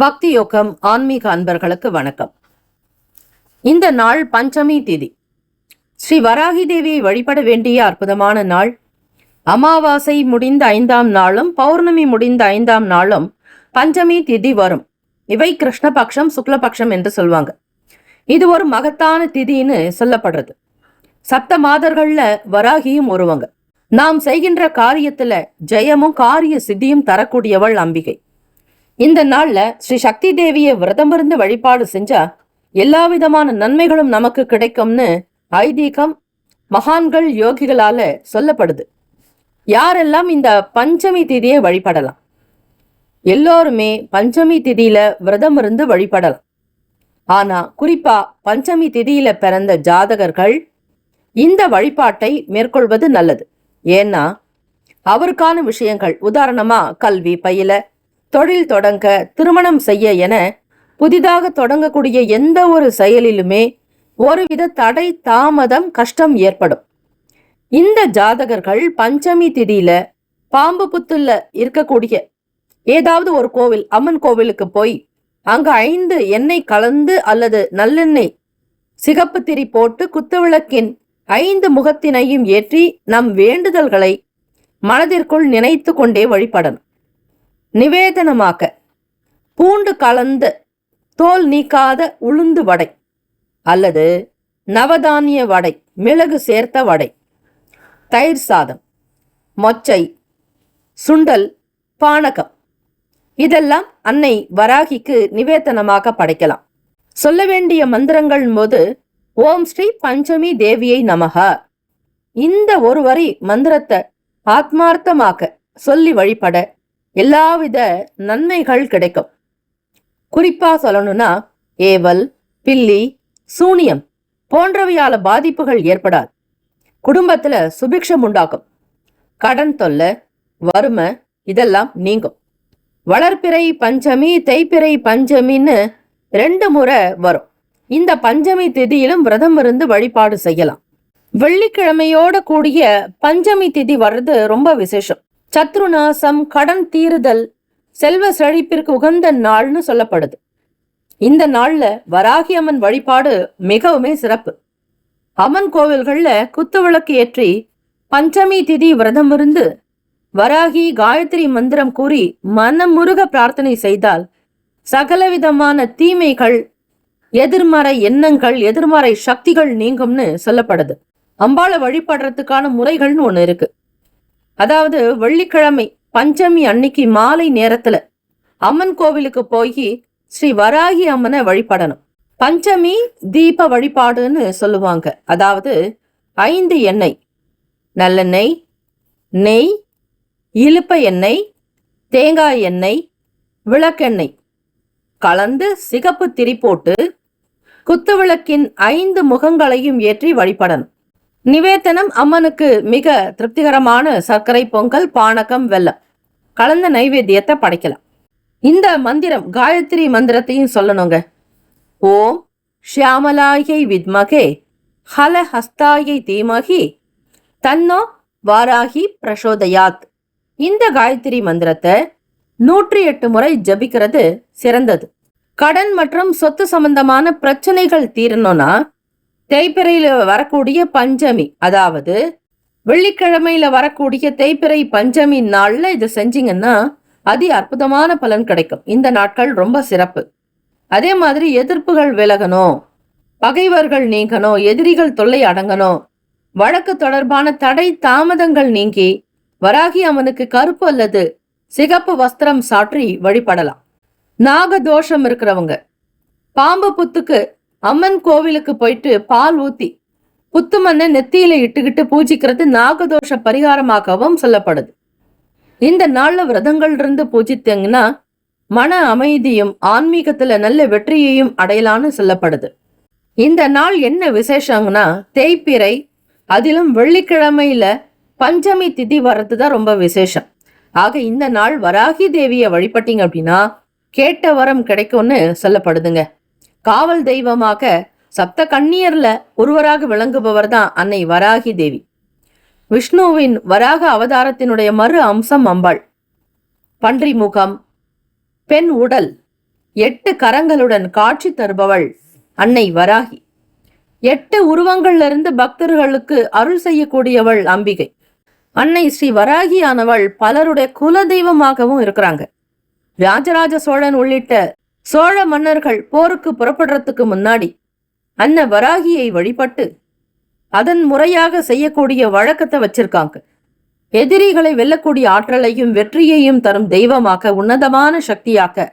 பக்தி யோகம் ஆன்மீக அன்பர்களுக்கு வணக்கம். இந்த நாள் பஞ்சமி திதி. ஸ்ரீ வராகி தேவியை வழிபட வேண்டிய அற்புதமான நாள். அமாவாசை முடிந்த ஐந்தாம் நாளும் பௌர்ணமி முடிந்த ஐந்தாம் நாளும் பஞ்சமி திதி வரும். இவை கிருஷ்ணபக்ஷம் சுக்லபக்ஷம் என்று சொல்வாங்க. இது ஒரு மகத்தான திதின்னு சொல்லப்படுறது. சப்த மாதர்கள்ல வராகியும் ஒருவங்க நாம் செய்கின்ற காரியத்துல ஜெயமும் காரிய சித்தியும் தரக்கூடியவள் அம்பிகை. இந்த நாள்ல ஸ்ரீ சக்தி தேவியை விரதமிருந்து வழிபாடு செஞ்சா எல்லா விதமான நன்மைகளும் நமக்கு கிடைக்கும்னு ஐதீகம் மகான்கள் யோகிகளால சொல்லப்படுது. யாரெல்லாம் இந்த பஞ்சமி திதியை வழிபடலாம்? எல்லோருமே பஞ்சமி திதியில விரதம் இருந்து வழிபடலாம். ஆனா குறிப்பா பஞ்சமி திதியில பிறந்த ஜாதகர்கள் இந்த வழிபாட்டை மேற்கொள்வது நல்லது. ஏன்னா அவருக்கான விஷயங்கள் உதாரணமா கல்வி பயில தொழில் தொடங்க திருமணம் செய்ய என புதிதாக தொடங்கக்கூடிய எந்த ஒரு செயலிலுமே ஒருவித தடை தாமதம் கஷ்டம் ஏற்படும். இந்த ஜாதகர்கள் பஞ்சமி திதியில பாம்பு புத்துல இருக்கக்கூடிய ஏதாவது ஒரு கோவில் அம்மன் கோவிலுக்கு போய் அங்க ஐந்து எண்ணெய் கலந்து அல்லது நல்லெண்ணெய் சிகப்பு திரி போட்டு குத்துவிளக்கின் ஐந்து முகத்தினையும் ஏற்றி நம் வேண்டுதல்களை மனதிற்குள் நினைத்து கொண்டே வழிபடணும். நிவேதனமாக்க. பூண்டு கலந்த தோல் நீக்காத உளுந்து வடை அல்லது நவதானிய வடை மிளகு சேர்த்த வடை. தயிர் சாதம் மொச்சை சுண்டல் பானகம். இதெல்லாம் அன்னை வராகிக்கு நிவேதனமாக படைக்கலாம். சொல்ல வேண்டிய மந்திரங்கள் போது ஓம் ஸ்ரீ பஞ்சமி தேவியை நமக. இந்த ஒரு வரி மந்திரத்தை ஆத்மார்த்தமாக்க சொல்லி வழிபட எல்லாவித நன்மைகள் கிடைக்கும். குறிப்பா சொல்லணும்னா ஏவல் பில்லி சூனியம் போன்றவையால பாதிப்புகள் ஏற்படாது. குடும்பத்துல சுபிக்ஷம் உண்டாக்கும். கடன் தொல்லை வறுமை இதெல்லாம் நீங்கும். வளர்ப்பிறை பஞ்சமி தைப்பிறை பஞ்சமின்னு ரெண்டு முறை வரும். இந்த பஞ்சமி திதியிலும் விரதம் இருந்து வழிபாடு செய்யலாம். வெள்ளிக்கிழமையோட கூடிய பஞ்சமி திதி வர்றது ரொம்ப விசேஷம். சத்ருநாசம் கடன் தீருதல் செல்வ செழிப்பிற்கு உகந்த நாள்னு சொல்லப்படுது. இந்த நாள்ல வராகி அம்மன் வழிபாடு மிகவுமே சிறப்பு. அம்மன் கோவில்கள்ல குத்துவிளக்கு ஏற்றி பஞ்சமி திதி விரதம் இருந்து வராகி காயத்ரி மந்திரம் கூறி மனமுருக பிரார்த்தனை செய்தால் சகலவிதமான தீமைகள் எதிர்மறை எண்ணங்கள் எதிர்மறை சக்திகள் நீங்கும்னு சொல்லப்படுது. அம்பாளை வழிபடுறதுக்கான முறைகள்னு ஒன்று இருக்கு. அதாவது வெள்ளிக்கிழமை பஞ்சமி அன்னைக்கு மாலை நேரத்துல அம்மன் கோவிலுக்கு போய் ஸ்ரீ வராகி அம்மனை வழிபடணும். பஞ்சமி தீப வழிபாடுன்னு சொல்லுவாங்க. அதாவது ஐந்து எண்ணெய் நல்லெண்ணெய் நெய் இழுப்ப எண்ணெய் தேங்காய் எண்ணெய் விளக்கெண்ணெய். கலந்து சிகப்பு திரி போட்டு குத்துவிளக்கின் ஐந்து முகங்களையும் ஏற்றி வழிபடணும். நிவேதனம் அம்மனுக்கு மிக திருப்திகரமான சர்க்கரை பொங்கல் பானகம் வெல்லம். கலந்த நைவேத்தியத்தை படைக்கலாம். இந்த மந்திரம் காயத்ரி மந்திரத்தையும் சொல்லணுங்க. ஓம் ஷியாமலாயை வித்மகே ஹல ஹஸ்தாயை தீமகி தன்னோ வாராகி பிரசோதயாத். இந்த காயத்ரி மந்திரத்தை நூற்றி எட்டு முறை ஜபிக்கிறது சிறந்தது. கடன் மற்றும் சொத்து சம்பந்தமான பிரச்சனைகள் தீரணும்னா தேய்பிறையில் வரக்கூடிய பஞ்சமி அதாவது வெள்ளிக்கிழமையில வரக்கூடிய தேய்பிறை பஞ்சமி நாளில் இதை செஞ்சீங்கன்னா அதி அற்புதமான பலன் கிடைக்கும். இந்த நாட்கள் ரொம்ப சிறப்பு. அதே மாதிரி எதிர்ப்புகள் விலகணும் பகைவர்கள் நீங்கணும் எதிரிகள் தொல்லை அடங்கணும் வழக்கு தொடர்பான தடை தாமதங்கள் நீங்கி வராகி அவனுக்கு கருப்பு அல்லது சிகப்பு வஸ்திரம் சாற்றி வழிபடலாம். நாக தோஷம் இருக்கிறவங்க பாம்பு புத்துக்கு அம்மன் கோவிலுக்கு போயிட்டு பால் ஊத்தி புத்துமண்ணை நெத்தியில இட்டுக்கிட்டு பூஜிக்கிறது நாகதோஷ பரிகாரமாகவும் சொல்லப்படுது. இந்த நாள்ல விரதங்கள் இருந்து பூஜித்தீங்கன்னா மன அமைதியும் ஆன்மீகத்துல நல்ல வெற்றியையும் அடையலான்னு சொல்லப்படுது. இந்த நாள் என்ன விசேஷங்கன்னா தேய்பிறை அதிலும் வெள்ளிக்கிழமையில பஞ்சமி திதி வர்றது தான் ரொம்ப விசேஷம். ஆக இந்த நாள் வராகி தேவியை வழிபட்டீங்க அப்படின்னா கேட்ட வரம் கிடைக்கும்னு சொல்லப்படுதுங்க. காவல் தெய்வமாக சப்த கண்ணியர்ல ஒருவராக விளங்குபவர் தான் அன்னை வராகி தேவி. விஷ்ணுவின் வராக அவதாரத்தினுடைய மறு அம்சம் அம்பாள். பன்றி முகம் பெண் உடல் எட்டு கரங்களுடன் காட்சி தருபவள் அன்னை வராகி. எட்டு உருவங்களிலிருந்து பக்தர்களுக்கு அருள் செய்யக்கூடியவள் அம்பிகை. அன்னை ஸ்ரீ வராகியானவள் பலருடைய குல தெய்வமாகவும் இருக்கிறாங்க. ராஜராஜ சோழன் உள்ளிட்ட சோழ மன்னர்கள் போருக்கு புறப்படுறதுக்கு முன்னாடி அன்ன வராகியை வழிபட்டு அதன் முறையாக செய்யக்கூடிய வழக்கத்தை வச்சிருக்காங்க. எதிரிகளை வெல்லக்கூடிய ஆற்றலையும் வெற்றியையும் தரும் தெய்வமாக உன்னதமான சக்தியாக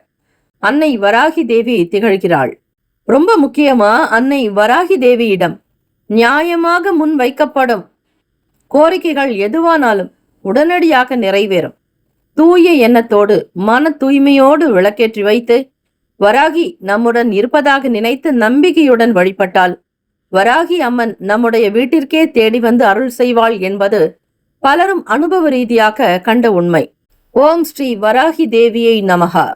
அன்னை வராகி தேவி திகழ்கிறாள். ரொம்ப முக்கியமா அன்னை வராகி தேவியிடம் நியாயமாக முன் வைக்கப்படும் கோரிக்கைகள் எதுவானாலும் உடனடியாக நிறைவேறும். தூய எண்ணத்தோடு மன தூய்மையோடு விளக்கேற்றி வைத்து வராகி நம்முடன் இருப்பதாக நினைத்து நம்பிக்கையுடன் வழிபட்டால் வராகி அம்மன் நம்முடைய வீட்டிற்கே தேடி வந்து அருள் செய்வாள் என்பது பலரும் அனுபவ ரீதியாக கண்ட உண்மை. ஓம் ஸ்ரீ வராகி தேவியை நமகா